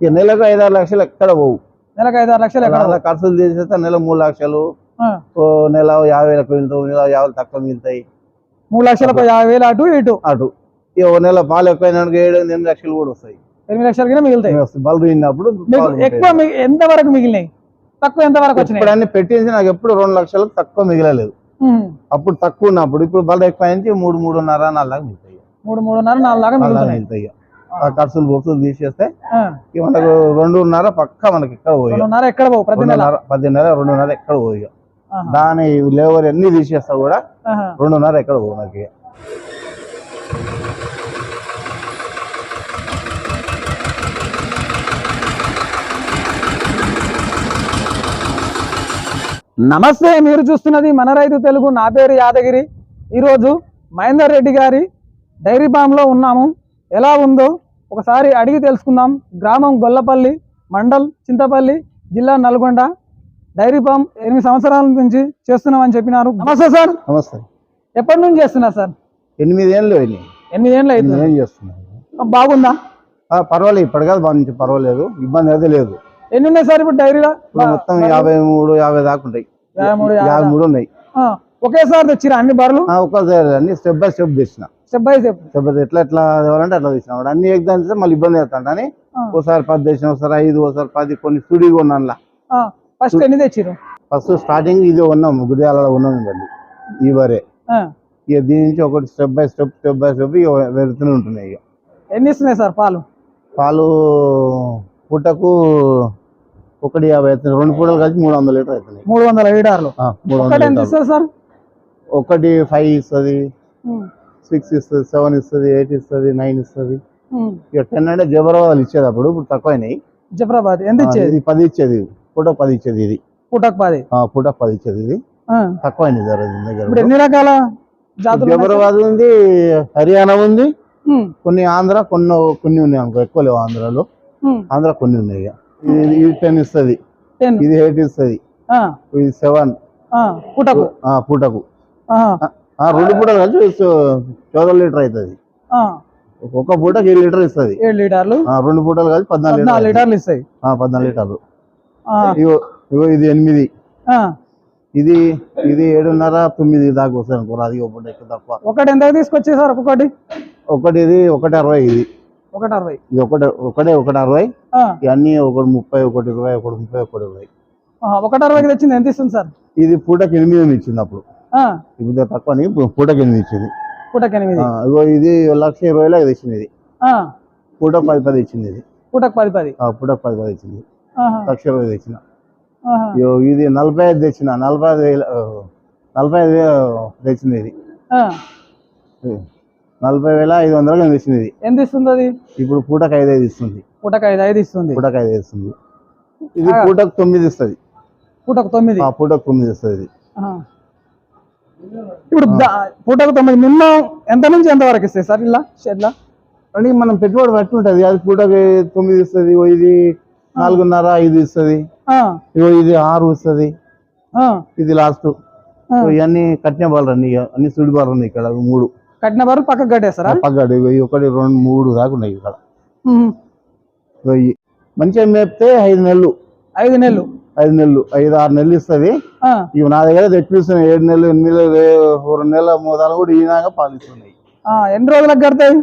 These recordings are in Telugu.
ఇక నెలకు ఐదారు లక్షలు ఎక్కడ పోవు. నెలకు ఐదు ఆరు లక్షలు ఎక్కడ ఖర్చులు చేసేస్తే నెల మూడు లక్షలు. నెల యాభై వేలకు మిగులుతావు నెల యాభై తక్కువ మిగులుతాయి మూడు లక్షలకు యాభై వేలు అటు ఇటు. అటు. ఇక నెల పాలు ఎక్కువైనా ఏడు ఎనిమిది లక్షలు కూడా వస్తాయి. ఎనిమిది లక్షలకి మిగులుతాయి. వస్తాయి. బల్బు పాలు ఎక్కువ ఎంత వరకు మిగిలినాయి? తక్కువ ఎంత వరకు వచ్చినాయి? ఇప్పుడు అన్ని పెట్టేసి నాకు ఎప్పుడు రెండు లక్షలకు తక్కువ మిగలలేదు. అప్పుడు తక్కువ ఉన్నప్పుడు ఇప్పుడు బల్బు ఎక్కువ అయింది మూడు మూడున్నర నాలుగు మిగులుతాయి. మూడు మూడున్నర నాలుగు మిగులుతాయి ఇక. ఆ ఖర్చులు బొర్సులు తీసేస్తే మనకు రెండున్నర పక్క మనకి ఎక్కడ పోయి? పద్దెన్నర రెండున్నర ఎక్కడ పోయి? దాని లేబర్ ఎన్ని తీసేస్తా కూడా. రెండున్నర ఎక్కడ పోవు నాకు ఇక. నమస్తే మీరు చూస్తున్నది మన రైతు తెలుగు. నా పేరు యాదగిరి. ఈరోజు మహేందర్ రెడ్డి గారి డైరీ ఫామ్లో ఉన్నాము. ఎలా ఉందో ఒకసారి అడిగి తెలుసుకుందాం. గ్రామం గొల్లపల్లి మండల్ చింతపల్లి జిల్లా నల్గొండ. డైరీ ఫామ్ ఎనిమిది సంవత్సరాల నుంచి చేస్తున్నామని చెప్పినారు. నమస్తే సార్. నమస్తే. ఎప్పటి నుంచి చేస్తున్నారు సార్? ఎనిమిది ఏళ్ళు అయినాయి ఎనిమిది ఏళ్ళు అవుతుంది ఏం చేస్తున్నాను బాగుందా పర్వాలేదు ఇప్పటి కాదు బాగా నుంచి పర్వాలేదు. ఇబ్బంది అయితే లేదు. ఎన్ని ఉన్నాయి సార్ ఇప్పుడు డైరీలో? మొత్తం యాభై మూడు యాభై దాకా ఉంటాయి. యాభై మూడు, యాభై యాభై మూడు ఉన్నాయి. ఒకేసారి తెచ్చిరా అన్ని బర్రెలు? ఆ, ఒక్కసారి అన్ని స్టెప్ బై స్టెప్ తెచ్చిన. Step by step step by ఎట్లా ఎట్లా తేవాలంటే అట్లా వాడు అన్ని ఎగ్జామ్స్ మళ్ళీ ఇబ్బంది అవుతాడు అని. ఒకసారి పది తెచ్చిన ఒకసారి ఐదు ఒకసారి పది కొన్ని స్టూడియో ఉన్నాను ఫస్ట్ ఎన్ని తెచ్చిరు ఫస్ట్ స్టార్టింగ్ ఇది ఉన్నాం గుడియాలలో ఉన్నాం ఇవ్వండి ఈ వరే. ఇక దీని నుంచి ఒకటి step by step step by step ఇక వెళ్తూనే ఉంటున్నాయి ఇక. ఎన్ని ఇస్తున్నాయి సార్ పాలు? పాలు పూటకు ఒకటి యాభై అవుతుంది రెండు పూటలు కలిసి మూడు వందల లీటర్ అవుతున్నాయి. మూడు వందల లీటర్లు. మూడు ఒకటి వందల సార్? ఒకటి ఫైవ్ ఇస్తుంది. సిక్స్ ఇస్తుంది సెవెన్ ఇస్తుంది ఎయిట్ ఇస్తుంది నైన్ ఇస్తుంది. ఇక టెన్ అంటే జబరాబాద్ ఇచ్చేది అప్పుడు ఇప్పుడు తక్కువైనాయి. జఫరాబాద్ ఎంత ఇచ్చేది? ఇది పది ఇచ్చేది పూట పది ఇచ్చేది ఇది. పూటకు పది? ఆ, పూట పది ఇచ్చేది ఇది. తక్కువైంది దగ్గర ఇప్పుడు ఎన్ని రకాల సార్? జబరాబాద్ ఉంది హర్యానా ఉంది. కొన్ని ఆంధ్ర కొన్ని కొన్ని ఉన్నాయి అనుకో ఎక్కువ లేవు ఆంధ్రాలో. ఆంధ్ర కొన్ని ఉన్నాయి ఇక. ఇది టెన్ ఇస్తుంది. ఇది ఎయిట్ ఇస్తుంది. ఇది సెవెన్ ఆ, పూటకు? పూటకు. రెండు పూటలు కలిసి చౌదల లీటర్ అవుతుంది. ఆ, ఒక్క పూటకి ఏడు లీటర్ ఇస్తుంది. ఏడు లీటర్లు? రెండు పూటలు కలిసి పద్నాలుగు పద్నాలుగు లీటర్ లీటర్లు ఇస్తాయి పద్నాలుగు లీటర్లు. ఇగో ఇది ఎనిమిది. ఇది ఇది ఏడున్నర తొమ్మిది దాకా వస్తుంది అనుకో అది ఒకటి ఎక్కువ తక్కువ. ఒకటి ఎంత తీసుకొచ్చాయి సార్ ఒక్కొక్కటి? ఒకటి ఇది ఒకటి అరవై ఇది. ఒకటి అరవై. ఇది ఒకటి ఒకటే ఒకటి అరవై. ఇవన్నీ ఒకటి ముప్పై ఒకటి ఇరవై ఒకటి ముప్పై ఒకటి ఇరవై. ఒకటి అరవైకి తెచ్చింది ఎంత ఇస్తుంది సార్? ఇది పూటకి ఎనిమిది ఇచ్చింది అప్పుడు. ఇప్పుడు ఇప్పుడు పూటకి ఎనిమిది ఇచ్చింది. పూటకి ఎనిమిది ఇగో ఇది లక్ష ఇరవై వేలకు తెచ్చింది ఇది. పూట పది పది ఇచ్చింది ఇది. పూటకు పది పది. ఆ, పూటకు పది పది ఇచ్చింది. లక్ష ఇరవై తెచ్చిన. ఇది నలభై ఐదు తెచ్చిన నలభై ఐదు వేలు నలభై ఐదు వేలు తెచ్చింది ఇది. నలభై వేల ఐదు వందలకు తెచ్చింది ఇది? ఎంత ఇస్తుంది అది? ఇప్పుడు పూటకు ఐదు ఐదు ఇస్తుంది. పూటకు ఐదు ఐదు ఇస్తుంది. పూటకు ఐదు ఇస్తుంది. ఇది. పూటకు తొమ్మిది ఇస్తుంది. పూటకు తొమ్మిది. పూటకు తొమ్మిది ఇస్తుంది ఇది. ఇప్పుడు పూటకు తొమ్మిది మినిమం ఎంత నుంచి ఎంత వరకు ఇస్తాయి సార్ ఇలా? షెడ్లా అంటే మనం పెట్టుబడి బట్టి ఉంటుంది అది పూటకి తొమ్మిది ఇస్తుంది ఇది నాలుగున్నర ఐదు ఇస్తుంది. ఇగో ఇది ఆరు ఇస్తుంది. ఇది లాస్ట్. ఇవన్నీ కట్టిన బాలు రండి అన్ని సుడి బాలు ఉన్నాయి ఇక్కడ మూడు. కట్టిన వరకు పక్కకు కట్టేస్తారా? ఈ ఒకటి రెండు మూడు దాకా ఉన్నాయి ఇక్కడ. మంచిగా మేపితే ఐదు నెలలు. ఐదు నెలలు. ఐదు నెలలు ఐదు ఆరు నెలలు ఇస్తుంది. ఇవి నా దగ్గర తెప్పిస్తున్నాయి ఏడు నెలలు ఎనిమిది నెలలు రెండు నెలల మూదాలు కూడా ఈనాక పాలిస్తున్నాయి. ఆ, ఎన్ని రోజులకు కడతాయి?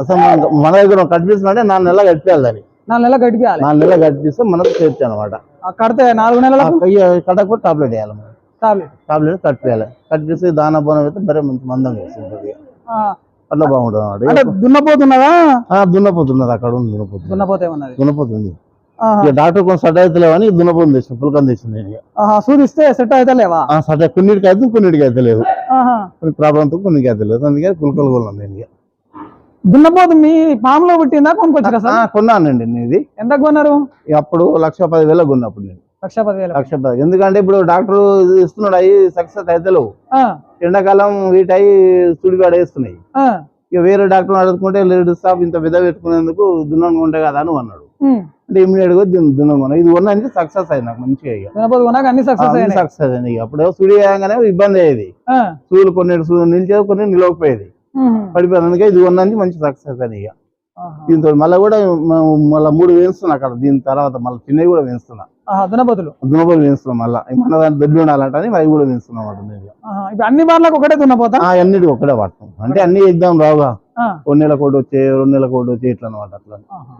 అసలు మన- దగ్గర కట్టిపిస్తున్నా నాలుగు నెలలు కట్టియాలి దాన్ని. నాలుగు నెలలు గడిపియాలి నాలుగు నెలలు కట్టిపిస్తే మనకు సేఫ్టీ అనమాట ఆ, కడితే నాలుగు నెలలకు? కట్టకపోతే టాబ్లెట్ వేయాలి టాబ్లెట్. టాబ్లెట్ కట్టియాలి. కట్టిస్తే దానా బోనం అయితే బరే మంచి మందం వేస్తుంది అట్లా బాగుంటుంది అన్నమాట అంటే దున్నపోతున్నదా? దున్నపోతున్నది అక్కడ ఉంది దున్నపోతుంది. దున్నపోతే ఉన్నది దున్నపోతుంది. డాక్టర్ కొంచెం సట్ అవుతలేవని దున్నపోతుంది తెచ్చిన పులకం తెచ్చింది సూదిస్తే సెట్ అయితే లేవా ఆ సట్ కొన్నిటికి అయితే కొన్నిటికి అయితే లేదు. కొన్ని ప్రాబ్లంతో కొన్నికి అయితే లేదు. అందుకే పులకలు కొన్నాను నేను. దున్నపోతు మీ పామ్లో పుట్టిందా కొనుక్కొచ్చిరా సార్? కొన్నానండి నేను ఇది. ఎంత కొన్నారు? అప్పుడు లక్ష పది వేలకు కొన్నప్పుడు నేను. లక్ష పదివేలు. లక్ష పది ఎందుకంటే ఇప్పుడు డాక్టర్ ఇస్తున్నాడు అవి సక్సెస్ అయితే లేవు. ఎండాకాలం వీటి అయి సుడిగాడ వేస్తున్నాయి. ఇక వేరే డాక్టర్ అడుగుకుంటే లేడు స్టాఫ్ ఇంత పెద్ద పెట్టుకునేందుకు దున్నం ఉంటే కదా అని అన్నాడు. అంటే ఇమీడియట్గా కొన్నా ఇది కొన్నా సక్సెస్ అయింది నాకు మంచిగా ఇక. దున్నపోతు కొన్నాక అన్ని సక్సెస్ అయినాయి. సక్సెస్ అయింది ఇక అప్పుడు సుడి వేయగానే ఇబ్బంది అయ్యేది. ఆ, సూలు కొన్ని సూలు నిలిచేది కొన్ని నిలవకపోయేది. ఉమ్. పడిపోయింది అందుకే ఇది కొన్నందుకు మంచి సక్సెస్ అని ఇక. ఆహా. దీంతో మళ్ళీ కూడా మళ్ళీ మూడు వేస్తున్నా అక్కడ. దీని తర్వాత మళ్ళీ చిన్నవి కూడా వేస్తున్నా ఆహా, దున్నపోతులు దునబలు వేస్తున్నాం మళ్ళీ. మన దాన్ని దొడ్డి ఉండాలంటే అవి కూడా వేస్తున్నాం అన్నమాట నేను. ఆహా, ఇప్పుడు అన్ని బార్లకు ఒకటే దున్నపోతా? అన్నిటి ఒక్కడే వాడతాం. అంటే అన్ని ఎగ్జామ్ రావుగా. ఆ, కొన్ని నెలల కోటి వచ్చే రెండు నెలల కోటి వచ్చే ఇట్లా అనమాట అట్లా. ఆహా.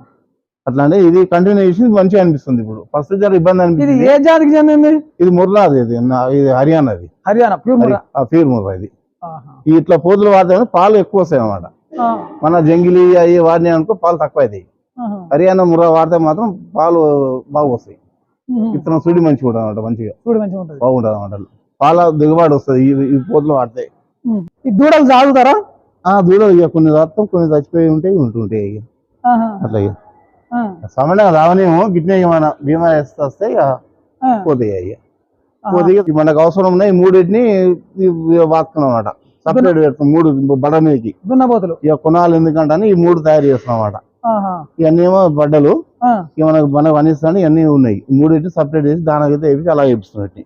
అట్లా అంటే ఇది కంటిన్యూషన్ మంచిగా అనిపిస్తుంది ఇప్పుడు. ఫస్ట్ జర ఇబ్బంది ఇది అనిపిస్తుంది. ఏ జాతికి చెందింది? ఇది ముర్రా అది ఇది హర్యానాది హర్యానా ప్యూర్ ముర్రా? ప్యూర్ ముర్రా ఇది. ఇట్లా పోతులు వాడితే పాలు ఎక్కువ వస్తాయి అన్నమాట. ఆ, మన జంగిలి అవి వాడినాయి అనుకో పాలు తక్కువ అవుతాయి. హర్యానా ముర్రా వాడితే మాత్రం పాలు బాగా వస్తాయి. విత్తనం సుడి మంచిగా. ఉంటుంది అనమాట మంచిగా బాగుంటుంది అనమాట పాల దిగుబడి వస్తుంది ఈ పోతులు వాడితే. ఈ దూడలు సాగుతారా ఆ దూడలు ఇక కొన్ని రాత్రం కొన్ని చచ్చిపోయి ఉంటాయి ఉంటుంటాయి ఇక. ఆహా. అట్లా ఇక ఆ, సామాన్యంగా రావనేమో గిట్నే ఇక మన బీమా వేస్తే వస్తే ఇక. పోతాయి. పోతే ఇక మనకు అవసరం ఉన్నాయి మూడింటిని వాడుతున్నాం అనమాట సపరేట్ పెడుతున్నాం మూడు బడ మీదకి. దున్నపోతులు ఇక కొనాలి ఎందుకంటే ఈ మూడు తయారు చేస్తున్నాం అనమాట. ఇవన్నీ ఏమో బడ్డలు ఇక మనకు మనకు అనిస్తాను ఇవన్నీ ఉన్నాయి. మూడింటిని సపరేట్ చేసి దానికైతే వేసి అలా వేపిస్తున్నట్టు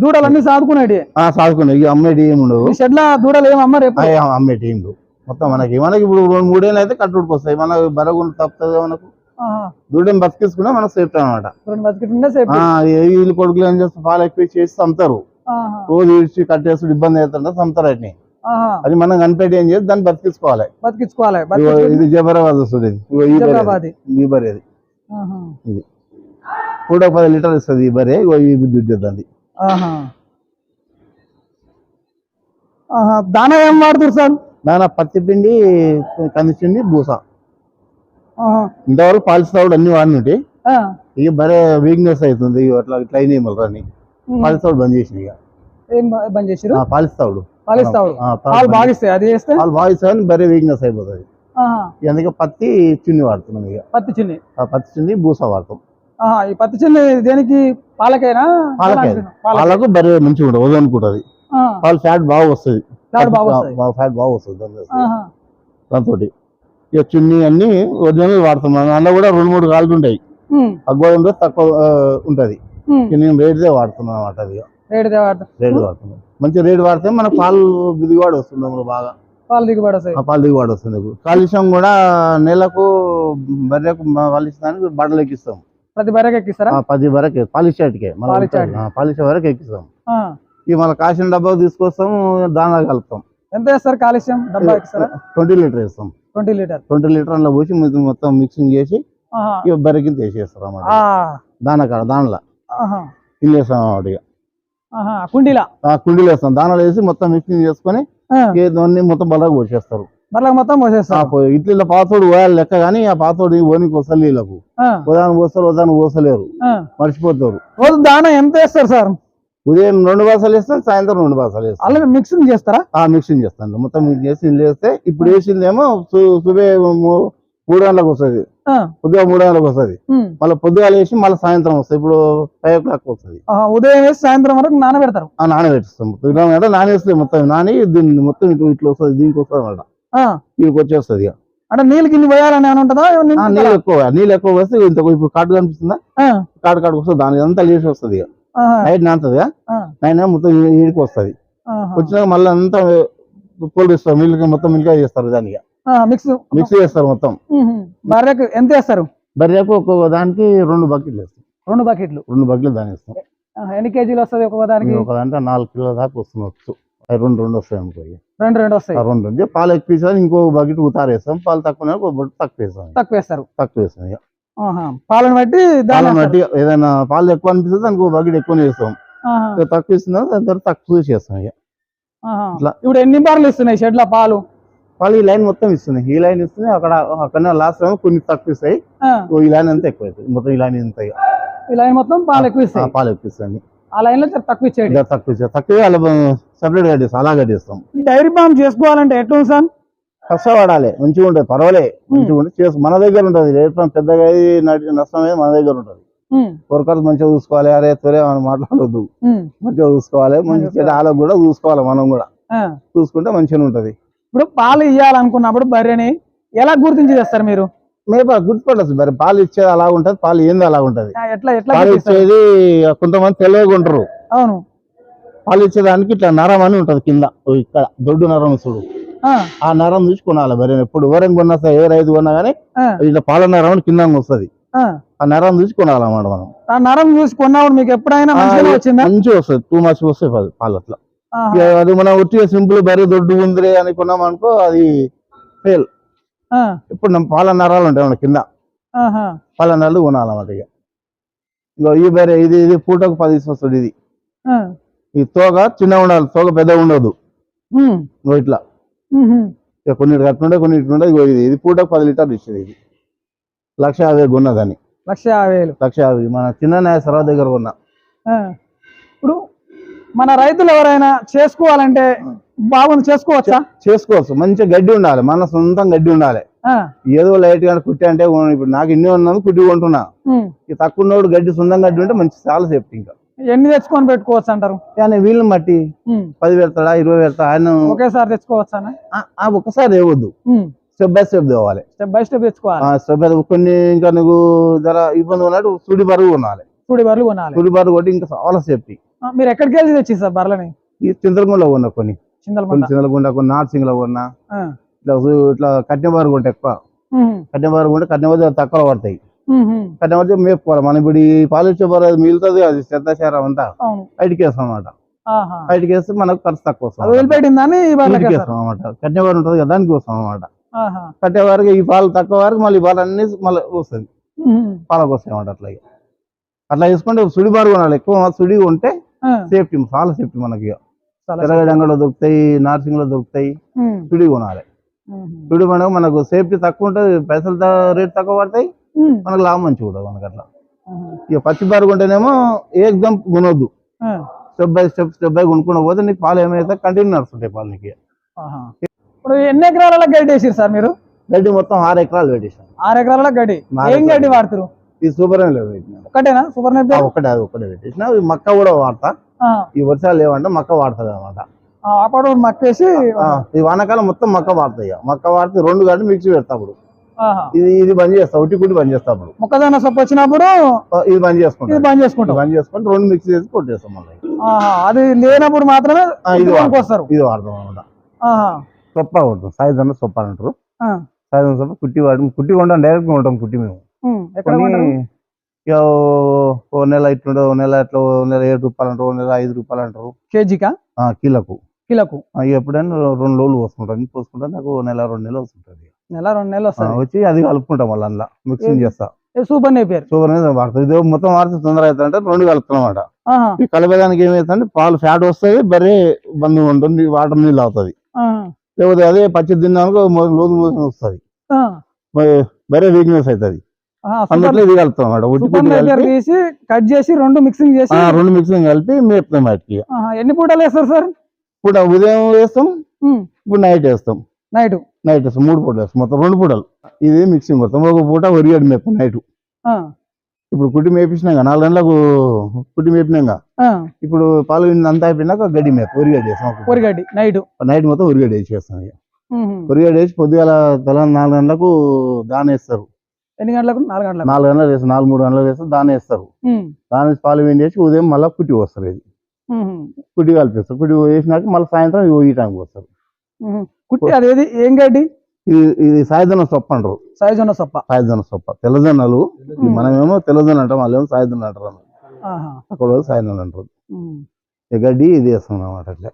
దూడలన్నీ సాదుకునేటి ఆ సాదుకున్నాయి. ఇక అమ్మేటి ఏమి ఉండవు. షెడ్ల దూడలు ఏం అమ్మ రేపు అమ్మేటి ఏమి మొత్తం మనకి. మనకి ఇప్పుడు రెండు మూడేళ్ళు అయితే కట్టుడికి వస్తాయి మనకు బరగుండు తప్పుతుంది మనకు? ఆహా. దూడని బతికించుకున్నా మనకు సేఫ్టీ అనమాట వీళ్ళు కొడుకులు ఏం చేస్తారు? పాలు ఎక్కువ చేసి అమ్ముతారు. రోజు ఇచ్చి కట్టేసి ఇబ్బంది అవుతుంటే అమ్ముతారు ఆహా. అది మనం కనిపెట్టి ఏం చేసి దాన్ని బతికించుకోవాలి. బతికించుకోవాలి. ఇది జబరాబాద్ వస్తుంది ఇది. ఇగో ఈ బరే జబరాబాది. ఈ బరే ఇది. నూట పది లీటర్ ఇస్తుంది ఈ బరే. ఈ. ఆహా. దానా ఏం వాడుతున్నారు సార్? దాని పత్తి పిండి కందిపిండి బూస. ఇంతవరకు పాలిస్తావుడు అన్ని వాడినట్టు ఆ. ఇక బరే వీక్నెస్ అవుతుంది అట్లా అయినాయి మళ్ళీ రాని. ఉమ్. పాలిస్తావుడు బంద్ చేసింది ఇక. బంద్ పాలిస్తావుడు పాలిస్తావు ఆ, పాలు పాలు బాగా ఇస్తాయి అది చేస్తే? పాలు బాగా ఇస్తాయని బరే వీక్నెస్ అయిపోతుంది. అందుకే పత్తి చున్ని వాడుతున్నాం ఇక. పత్తి చిన్ని. పత్తి చున్ని బూస వాడతాం. ఈ పత్తి చిన్ని దేనికి? పాలకైనా? పాలకే. ఎలాంటిది? పాలకే. బరే మంచిగా ఉంటుంది వదనుకుంటుంది. పాలు ఫ్యాట్ బాగా వస్తుంది. ఫ్యాట్ బాగా వస్తుంది. దాంతో. ఇక చున్ని అన్ని ఒరిజినల్ వాడుతున్నాం అందులో కూడా రెండు మూడు కాళ్ళు ఉంటాయి. తక్కువ ఉంటుంది తక్కువ ఉంటది. ఉమ్. ఇక నేను రేటుదే వాడుతున్నాను అనమాట అది. రేటు దేవాడు రేటు వాడుతున్నాం. మంచి రేటు వాడితే మన పాలు దిగుబడి వస్తుంది బాగా. పాలు దిగుబడి వస్తాయి. ఆ పాలు దిగుబడి వస్తుంది కాలుష్యం కూడా నెలకు బర్రెకు వాళ్ళు ఇస్తానికి బట్టలు ఎక్కిస్తాం ప్రతి బర్రెకి ఎక్కిస్తారా? పది పాలిషాటికే పాలిష్ పాలిష వరకు ఎక్కిస్తాం. ఇక మన కాసిన డబ్బా తీసుకొస్తాం దానా కలుపుతాం. ఎంత వేస్తారు కాలుష్యం? డబ్బా ట్వంటీ లీటర్ వేస్తాం. Twenty litre. ట్వంటీ లీటర్ అందులో పోసి మొత్తం- మిక్సింగ్ చేసి. ఇక బర్రెకి వేసేస్తాం అన్నమాట. దాన కాడ దానిలో. ఆహా. ఇల్లేస్తాం అన్నమాట ఇక. కుండీలా? కుండీలు వేస్తాం. దానాలు వేసి మొత్తం మిక్సింగ్ చేసుకొని దాన్ని మొత్తం బలగా పోసేస్తారు. బర్రెలకు మొత్తం ఇట్లా పాతోడు పోయాలి లెక్క కానీ ఆ పాతోడు ఓనికి వస్తలే వీళ్ళకు ఆ. ఉదాహరణ పోస్తారు ఉదాహరణ పోసలేరు. మర్చిపోతారు. దానా ఎంత వేస్తారు సార్? ఉదయం రెండు బాసాలు వేస్తాం సాయంత్రం రెండు బాసాలు వేస్తాం అలాగే మిక్సింగ్ చేస్తారా ఆ మిక్సింగ్ చేస్తాను మొత్తం చేసి వేస్తే ఇప్పుడు వేసిందేమో సుబే మూడు గంటలకు వస్తుంది. పొద్దుగా మూడు గంటలకు వస్తుంది. మళ్ళీ పొద్దుగాల వేసి మళ్ళీ సాయంత్రం వస్తుంది ఇప్పుడు ఫైవ్ ఓ క్లాక్ వస్తుంది. ఉదయం వేసి సాయంత్రం వరకు నానబెడతారు ఆ నానబెట్టిస్తాం మొత్తం అంటే నానేస్తుంది మొత్తం నాని దీన్ని మొత్తం ఇటు ఇట్లా వస్తుంది దీనికి వస్తుంది అనమాట ఆ. దీనికి వచ్చేస్తుంది ఇక అంటే నీళ్ళకి ఇన్ని పోయాలని ఉంటుందా? నీళ్ళు ఎక్కువ నీళ్ళు ఎక్కువ వస్తే ఇంత ఇప్పుడు కాటు కనిపిస్తుందా. కాటు కాటు వస్తుంది దాని అంతా లేచి వస్తుంది ఇక. నైట్ నానుతుంది ఆ. నైన్ మొత్తం ఈడికి వస్తుంది. వచ్చినాక మళ్ళీ అంతా పొలిస్తారు మిల్క్ మొత్తం మిల్క్ చేస్తారు దానికి మిక్స్. మిక్స్ చేస్తారు మొత్తం. బర్రెకు ఎంత వేస్తారు బర్రెకు ఒక్కొక్క దానికి రెండు బకెట్లు వేస్తాం. రెండు బకెట్లు. రెండు బకెట్లు దాని వేస్తాం. ఎన్ని కేజీలు వస్తుంది ఒక్కొక్క దానికి? ఒక దాంట్లో నాలుగు కిలోల దాకా వస్తుంది అవి రెండు రెండు వస్తాయి అనుకో. రెండు రెండు వస్తాయి. రెండు పాలు ఎక్కువ ఇంకో బకెట్ ఉతారేస్తాం పాలు తక్కువ తక్కువ వేస్తాం తక్కువ వేస్తారు. తక్కువ వేస్తాం. పాలను బట్టి పాలను బట్టి ఏదైనా పాలు ఎక్కువ అనిపిస్తుంది దానికి బకెట్ ఎక్కువ ఇక తక్కువ ఇస్తుందా దాని తక్కువ చేస్తాం ఇక. ఇప్పుడు ఎన్ని బార్లు ఇస్తున్నాయి షెడ్ల పాలు? పాలు ఈ లైన్ మొత్తం ఇస్తున్నాయి. ఈ లైన్ ఇస్తున్నాయి. అక్కడ అక్కడ లాస్ట్ కొన్ని తక్కువ ఇస్తాయి. ఈ లైన్ అంతా ఎక్కువ అవుతుంది మొత్తం ఈ లైన్ ఇక. ఈ లైన్ మొత్తం పాలు ఎక్కువ ఇస్తాయి. పాలు ఎక్కువ ఇస్తాయి ఆ లైన్లో తక్కువ ఇచ్చేది తక్కువ ఇస్తాయి తక్కువ అలా సపరేట్ కట్టేస్తాం అలా కట్టేస్తాం ఈ డైరీ ఫామ్ చేసుకోవాలంటే ఎట్లా సార్? కష్టపడాలి మంచిగా ఉంటుంది పర్వాలే మంచిగా ఉంటుంది చేసు మన దగ్గర ఉంటుంది రేపు పెద్దగా అయ్యి నడి- నష్టం అనేది మన దగ్గర ఉంటుంది. వర్కర్స్ మంచిగా చూసుకోవాలి అరే త్వరే మనం మాట్లాడొద్దు. మంచిగా చూసుకోవాలి మంచి చెడు వాళ్ళకు కూడా చూసుకోవాలి మనం కూడా. చూసుకుంటే మంచిగా ఉంటది. ఇప్పుడు పాలు ఇవ్వాలనుకున్నప్పుడు బర్రెని ఎలా గుర్తించి తెస్తారు మీరు? మేప గుర్తుపట్టచ్చు మరి పాలు ఇచ్చేది అలా ఉంటది పాలు ఏంది అలా ఉంటది. పాలు? ఇచ్చేది కొంతమంది తెలియగా ఉంటారు. అవును. పాలు ఇచ్చేదానికి ఇట్లా నరం అని ఉంటది కింద ఓ ఇక్కడ దొడ్డు నరం చూడు. ఆ. నరం చూసి కొనాలి మరి. ఎప్పుడు వరం కొన్నా సరే ఏ రైతు కొన్నా గానీ ఇలా పాల నరం కింద వస్తుంది. ఆ. నరం చూసి కొనాలన్నమాట మనం? ఆ నరం చూసి కొన్నాడు మీకు ఎప్పుడైనా మంచి వస్తుంది. టూ మచ్ వస్తాయి పాలు అట్లా. అది మనం ఒట్టిగా సింపుల్ బరీ దొడ్డు ఉందిరే అని కొన్నాం అనుకో అది ఫెయిల్ ఇప్పుడు పాల నరాలు ఉంటాయి మన కింద. పాల నరాలు కొనాలన్నమాట ఇక. ఇంకా ఈ బరే ఇది ఇది పూటకు పది వస్తుంది ఇది. ఈ తోగ చిన్న ఉండాలి తోగ పెద్ద ఉండదు. ఇట్లా. కొన్ని కట్టుండే కొన్ని ఇట్లుండే ఇది ఇది పూటకు పది లీటర్లు ఇచ్చేది ఇది. లక్ష యాభై కొన్నదని లక్ష యాభై వేలు. లక్ష యాభై. మన చిన్న న్యాయసరావు దగ్గర కొన్నా. ఇప్పుడు మన రైతులు ఎవరైనా చేసుకోవాలంటే బాగుంది చేసుకోవచ్చా? చేసుకోవచ్చు. మంచిగా గడ్డి ఉండాలి. మన సొంతం గడ్డి ఉండాలి. ఏదో లైట్గా కుట్టి అంటే ఇప్పుడు నాకు ఇన్ని ఉన్నది కుట్టి కొంటున్నా. తక్కువ గడ్డి సొంతం గడ్డి ఉంటే మంచి చాలా సేఫ్టీ ఇంకా. ఎన్ని తెచ్చుకొని పెట్టుకోవచ్చు అంటారు? కానీ వీళ్ళని బట్టి. పది పెడతాడా ఇరవై పెడతా ఆయన ఒకేసారి తెచ్చుకోవచ్చా? ఒక్కసారి ఇవ్వద్దు. స్టెప్ బై స్టెప్ తేవాలి. స్టెప్ బై స్టెప్ తెచ్చుకోవాలి. స్టెప్ బై కొన్ని ఇంకా నువ్వు జర ఇబ్బంది ఉన్నట్టు సుడి బరువు కొనాలి. చూడి బర్రెలు కొనాలి. సుడి బరువు కొట్టి ఇంకా చాలా సేఫ్టీ. మీరు ఎక్కడికి వెళ్ళి తెచ్చి సార్ బర్రెలని? ఈ చింతలగుండలో కొన్నా కొన్ని. కొన్ని చింతలగుండ కొన్ని నార్సింగ్లో కొన్నా. ఆ. ఇట్లా ఇట్లా కట్టిన బారు కొంటే ఎక్కువ. ఉమ్, కట్టిన బారు కొంటే కట్టిన బారు తక్కువ పడతాయి. కట్టిన పడితే మేపుకోవాలి మనం ఇప్పుడు ఈ పాలు ఇచ్చే బారు అది మిగులుతుంది అది చెత్త చేరం అంతా. అవును. బయటికి వేస్తాం అనమాట. బయటికి వేస్తే మనకు ఖర్చు తక్కువ అనమాట కట్టిన బారు ఉంటుంది కదా దానికి వస్తాం అనమాట. కట్టే వారికి ఈ పాలు తక్కువ వారికి మళ్ళీ పాలు అన్ని మళ్ళీ వస్తుంది. పాలకు వస్తాయి అన్నమాట అట్లా ఇక. అట్లా వేసుకుంటే సుడి బారు కొనాలి. ఎక్కువ సుడి ఉంటే సేఫ్టీ చాలా సేఫ్టీ మనకి. అంగడిలో దొరుకుతాయి నార్సింగ్లో దొరుకుతాయి సుడి కొనాలి. సుడి మనకు మనకు సేఫ్టీ తక్కువ ఉంటుంది పైసలు రేట్ తక్కువ పడతాయి. మనకు లాభం మంచిగా ఉంటుంది మనకి అట్లా ఇక పచ్చి బారు కొంటేనేమో ఏకదం కొనొద్దు. ఆ, step by step step by కొనుక్కున్న పోతే నీకు పాలు ఏమైతే కంటిన్యూ నడుస్తుంటాయి పాలు నీకు. ఇప్పుడు ఎన్ని ఎకరాల గడ్డి వేసారు సార్ మీరు? గడ్డి మొత్తం ఆరు ఎకరాలు పెట్టేసాను ఆరు ఎకరాల గడ్డి. ఏం గడ్డి. వాడుతారు ఈ సూపర్ ఏం ఒకటేనా? సూపర్ ఒక్కటే అది ఒక్కటే పెట్టేసిన. మక్క కూడా వాడతా. ఈ వర్షాలు లేవంటే మక్క వాడుతుంది అనమాట అప్పుడు మక్కేసి ఈ వానాకాలం మొత్తం మక్క వాడతాయి. మక్క వాడితే రెండు గంటలు మిక్సీ పెడతా అప్పుడు. ఇది ఇది బంద్ చేస్తా ఒకటి కుట్టి బంద్ చేస్తా అప్పుడు. మొక్కజొన్న సొప్పు వచ్చినప్పుడు ఇది బంద్ ఇది చేసుకుంటా బంద్ చేసుకుంటాం. బంద్ చేసుకుంటే రెండు మిక్సీ చేసి కొట్టేస్తాం మళ్ళీ. అది లేనప్పుడు మాత్రమే ఇది. వస్తారు. ఇది వాడతాం అనమాట. సొప్ప కొడతాం సాయిధన సొప్ప అంటారు. సాయిధన సొప్ప కుట్టి వాడడం కుట్టి కొంటాం డైరెక్ట్ కొంటాం కుట్టి మేము. ఓ- నెల ఇట్లుండదు ఓ నెల ఇట్లా ఓ నెల ఏడు రూపాయలు అంటారు ఓ నెల ఐదు రూపాయలు అంటారు. కేజీకా? కిలోకు. కిలోకు. ఎప్పుడైనా రెండు రోజులు పోసుకుంటాను పోసుకుంటే నాకు నెల రెండు నెలలు వస్తుంటుంది. నెల రెండు నెలలు ఆ, వస్తుంది వచ్చి అది కలుపుకుంటాం మళ్ళీ అందులో. మిక్సింగ్ చేస్తా. సూపర్ నేపేరు షుగర్ అనేది వాడుతుంది ఇది మొత్తం వాడితే తొందర అవుతుందంటే రెండు కలుపుతాం అనమాట. ఈ కలిపేదానికి ఏమవుతుందంటే పాలు ఫ్యాట్ వస్తుంది బర్రె బంధు ఉంటుంది వాటర్ నీళ్ళు అవుతుంది. లేకపోతే అదే పచ్చి తిన్నాక లోతు మోసం వస్తుంది. ఆ. బర్రె వీక్నెస్ అవుతుంది. సూపర్. అందుట్లో ఇది కలుపుతాం అనమాట సూపర్ తీసి కట్ చేసి రెండు మిక్సింగ్ చేసి రెండు మిక్సింగ్ కలిపి మేపుతాం వాటికి. ఎన్ని పూటలు వేస్తారు సార్? ఇప్పుడు ఉదయం వేస్తాం ఇప్పుడు నైట్ వేస్తాం. నైట్. నైట్ వేస్తాం మూడు పూటలు వేస్తాం మొత్తం రెండు పూటలు. ఇది మిక్సింగ్ కొడతాం ఒక పూట ఒరిగడి మేపు నైట్. ఇప్పుడు కుట్టి మేపించినాక నాలుగు గంటలకు కుట్టి మేపినాక. ఇప్పుడు పాలు అంతా అయిపోయినాక గడ్డి మేపు ఒరిగడి వేస్తాం ఒక పూట. పొరిగడ్డి నైట్. నైట్ మొత్తం ఉరిగడ్డ వేసి చేస్తాం ఇక. ఉరిగడ్డ వేసి పొద్దుగాల తెలంగాణ నాలుగు గంటలకు దాన వేస్తారు. ఎన్ని గంటలకు? నాలుగు గంటలకు. నాలుగు గంటలకు వేస్తారు నాలుగు మూడు గంటలకు వేస్తారు దాన వేస్తారు. దాన వేసి పాలు వేడి చేసి ఉదయం మళ్ళీ కుట్టి వస్తారు ఇది. కుట్టి కలిపేస్తారు. కుట్టి వేసినాక మళ్ళీ సాయంత్రం ఈ టైంకి వస్తారు. కుట్టి అదేది? ఏం గడ్డి? ఇది సాయుధన సొప్ప అంటారు. సైజున్న సొప్ప. సాయుధన సొప్ప. తెల్లజొన్నలు మనమేమో తెల్లజొన్న అంటాం వాళ్ళు ఏమో సాయుధన అంటారు. అక్కడ సాయుధన అంటారు. గడ్డి ఇది వేస్తాం అన్నమాట అట్లా.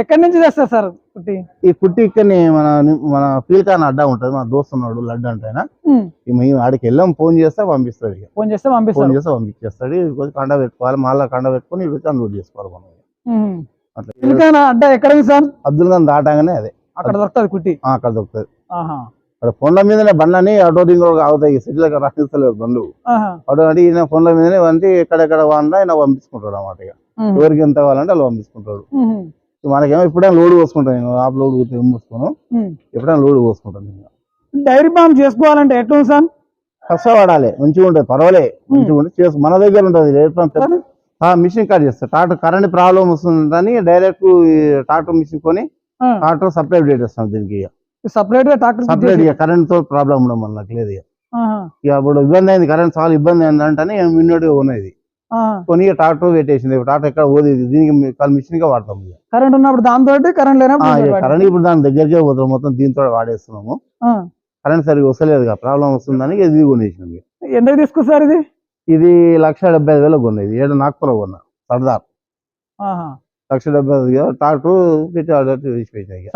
ఎక్కడి నుంచి తెస్తారు సార్ కుట్టి? ఈ కుట్టి ఇక్కడనే మన మన పీల్కాన్ అడ్డా ఉంటుంది. మన దోస్తు ఉన్నాడు లడ్డు అంటే మేము. ఆడికి వెళ్ళాం ఫోన్ చేస్తే పంపిస్తాడు ఫోన్ చేస్తే ఫోన్ పంపిస్తారు. చేస్తే పంపించేస్తాడు. కొంచెం కండ పెట్టుకోవాలి మళ్ళీ కండ పెట్టుకొని ఇవి అన్లోడ్ చేసుకోవాలి మనం. అట్లా. ఎక్కడ సార్? అబ్దుల్ ఖాన్ దాటాగానే అదే. అక్కడ దొరుకుతుంది కుట్టి. అక్కడ దొరుకుతుంది. అక్కడ ఫోన్ల మీదనే బండ్లని ఆటో రింగ్ రోడ్ అవుతాయి సిటీలో రాణిస్తలేవు బండ్లు. ఆటో అంటే ఈయన ఫోన్ల మీదనే వంటి ఎక్కడెక్కడ వాడినా ఆయన పంపించుకుంటాడు అన్నమాట ఇక. ఎవరికి ఎంత కావాలంటే అలా పంపించుకుంటాడు. మనకేమో ఎప్పుడైనా లోడ్ పోసుకుంటాను నేను. ఆప్ లోడ్ పోసుకోను. ఎప్పుడైనా లోడ్ పోసుకుంటాను నేను డైరీ ఫామ్ చేసుకోవాలంటే ఎట్లా సార్? కష్టపడాలి. మంచిగా ఉంటుంది. పర్వాలే. మంచిగా ఉంటుంది మన దగ్గర ఉంటుంది. రేట్ సరే. మిషన్ కట్ చేస్తారు ట్రాక్టర్ కరెంట్ ప్రాబ్లం వస్తుందని డైరెక్ట్ ట్రాక్టర్ మిషన్ కొని ఆ. ట్రాక్టర్ సపరేట్ చేస్తాం దీనికి ఇక. సపరేట్గా ఇక కరెంట్తో ప్రాబ్లం ఉండడం మనకు లేదు ఇక. అప్పుడు ఇబ్బంది అయింది కరెంట్ చాలా ఇబ్బంది అయింది అంటే మిన్నోడిగా ఉన్నది కొని ట్రాక్టర్ పెట్టేసింది ట్రాక్టర్ ఎక్కడ పోదు దీనికి మిషన్గా వాడతాం ఇక. కరెంట్ ఉన్నప్పుడు దాంతో కరెంట్ లేనప్పుడు కరెంట్ ఇప్పుడు దాని దగ్గరికే పోతాం మొత్తం దీంతో వాడేస్తున్నాము. కరెంట్ సరిగ్గా వస్తలేదు ప్రాబ్లం వస్తుందని ఇది. ఎందుకు తీసుకొస్తారు ఇది? ఇది లక్ష డెబ్బై ఐదు వేలకు కొన్నది. ఏడు నాగ్పూర్ కొన్నా. సర్దార్. లక్ష డెబ్బై ఐదు ట్రాక్టర్ పెట్టి.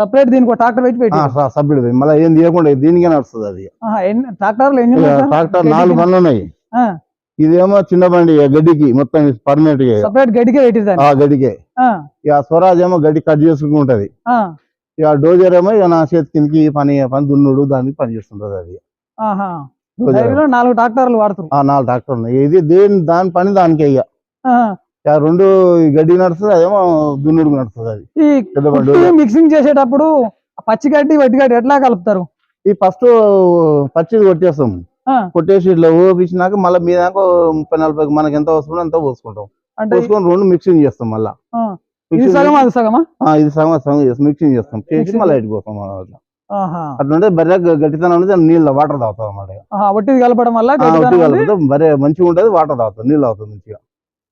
సపరేట్ దీనికి ట్రాక్టర్ పెట్టి మళ్ళీ ఏం తీయకుండా దీనికే నడుస్తుంది అది? ట్రాక్టర్ గడ్డికి? నాలుగు బండ్లు ఉన్నాయి. ఇదేమో చిన్న బండి గడ్డికి. మొత్తం పర్మనెంట్గా సపరేట్ గడికే పెట్టింది ఆ గడ్డికే. ఆ, ఇక స్వరాజ్ ఏమో గడ్డి కట్ చేసుకుంటది. ఇక డోజర్ ఏమో ఇక నా చేతి కిందకి పని పని దున్నుడు దానికి పని చేస్తుంటది అది. నాలుగు ట్రాక్టర్లు వాడుతారు. ఆ నాలుగు ఉన్నాయి. ఇది దేని దాని పని దానికే ఇక రెండు గడ్డి నడుస్తుంది అదేమో దున్నుడు నడుస్తుంది అది. మిక్సింగ్ చేసేటప్పుడు పచ్చి గడ్డి వట్టి గడ్డి ఎట్లా కలుపుతారు? ఈ ఫస్ట్ పచ్చిది కొట్టేస్తాం. కొట్టేసి ఇట్లా ఊపించినాక మళ్ళీ మీ దాకా ముప్పై నలభై మనకి ఎంత వస్తుందో అంత పోసుకుంటాం. పోసుకొని రెండు మిక్సింగ్ చేస్తాం మళ్ళా. ఇది సగం అది సగమా? ఆ, ఇది సగం చేస్తాం. మిక్సింగ్ చేస్తాం. చేసి మళ్ళీ ఇటు పోతాం అట్లా. ఆహా. అట్లా ఉంటే బర్రె గట్టితనం అనేది నీళ్ళ వాటర్ తాగుతాం అన్నమాట వట్టిది కలపడం వల్ల బర్రె మంచిగా ఉంటుంది వాటర్ తాగుతాం నీళ్ళు తాగుతుంది మంచిగా.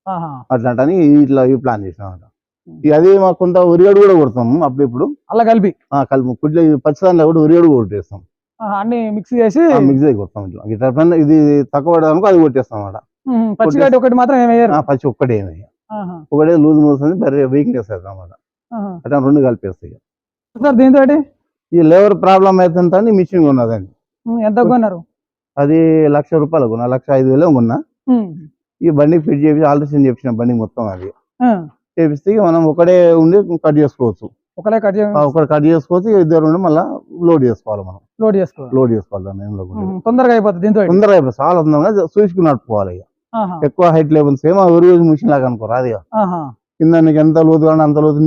ఆహా. అట్లా అని ఇట్లా ఈ ప్లాన్ చేసినాం అన్నమాట. ఇక అది మాకు కొంత ఉరిగడు కూడా కొడతాం అప్పుడు ఇప్పుడు అలా కలిపి? కలిపి కుట్ల పచ్చిదానిలో కూడా ఉరిగడు కొట్టేస్తాం. అన్ని మిక్స్ చేసి? మిక్స్ అయి కొడతాం ఇట్లా. ఇట్లా పైన ఇది తక్కువ పడడానికి అది కొట్టేస్తాం అన్నమాట. పచ్చి ఒకటి మాత్రం ఏమి వేయరు? ఆ, పచ్చి ఒక్కటే ఏమి ఆహా, ఒకటే లూజ్ మోస్తుంది బర్రె వీక్నెస్ అవుతుంది అన్నమాట. అట్లా రెండు కలిపేస్తాయి దీంతో ఈ లేబర్ ప్రాబ్లం అవుతుందని మిషన్ ఉన్నదండి ఎంత కొన్నారు? అది లక్ష రూపాయలు కొన్నా లక్ష ఐదు వేలు కొన్నా. ఈ బండికి ఫిట్ చేసి ఆల్ట్రేషన్ చేపించిన బండి మొత్తం అది. చేపిస్తే మనం ఒకడే ఉండి కట్ చేసుకోవచ్చు. ఒకలే కట్ ఒకటి కట్ చేసుకోవచ్చు ఇద్దరు ఉండి మళ్ళీ లోడ్ చేసుకోవాలి మనం. లోడ్ చేసుకోవాలి. లోడ్ చేసుకోవాలి దాన్ని తొందరగా అయిపోతుంది దీంతో తొందరగా అయిపోయి చాలా తొందరగా చూసుకుని నడుపుకోవాలి ఇక. ఎక్కువ హైట్ లెవెల్స్ ఏమో ఎవరి రోజు మిషన్ లాగా అనుకో రాదు ఇక. ఆహా, కింద నీకు ఎంత లోతు కానీ అంత లోతు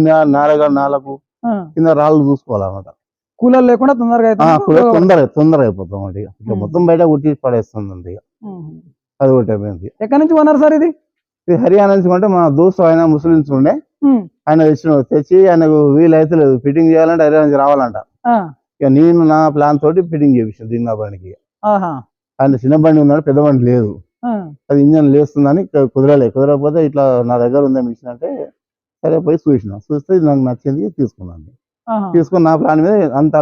నాలుగు ఆ. కింద రాళ్ళు చూసుకోవాలన్నమాట కూలర్ లేకుండా తొందరగా తొందరగా తొందరగా అయిపోతాం ఇక ఉమ్. మొత్తం బయట కుట్టి పడేస్తుంది అది ఒకటి అయిపోయింది. ఎక్కడి నుంచి కొన్నారు సార్ ఇది? ఇది హర్యానా నుంచి కొంటే మా దోస్తు ఆయన ముస్లిమ్స్ ఉండే. ఆయన తెచ్చిన తెచ్చి ఆయనకు వీలు అయితే లేదు. ఫిట్టింగ్ చేయాలంటే హర్యానా నుంచి రావాలంట. ఇక నేను నా ప్లాన్ తోటి ఫిట్టింగ్ చేపించాను దీని నా బండికి ఆయన చిన్న బండి ఉన్నాడు పెద్ద బండి లేదు. అది ఇంజన్ లేస్తుందని క- కుదరలేదు కుదరకపోతే ఇట్లా నా దగ్గర ఉందా మిషన్ అంటే సరే పోయి చూసిన. చూస్తే నాకు నచ్చింది తీసుకున్నాను. తీసుకుని నా ప్లాన్ మీద అంత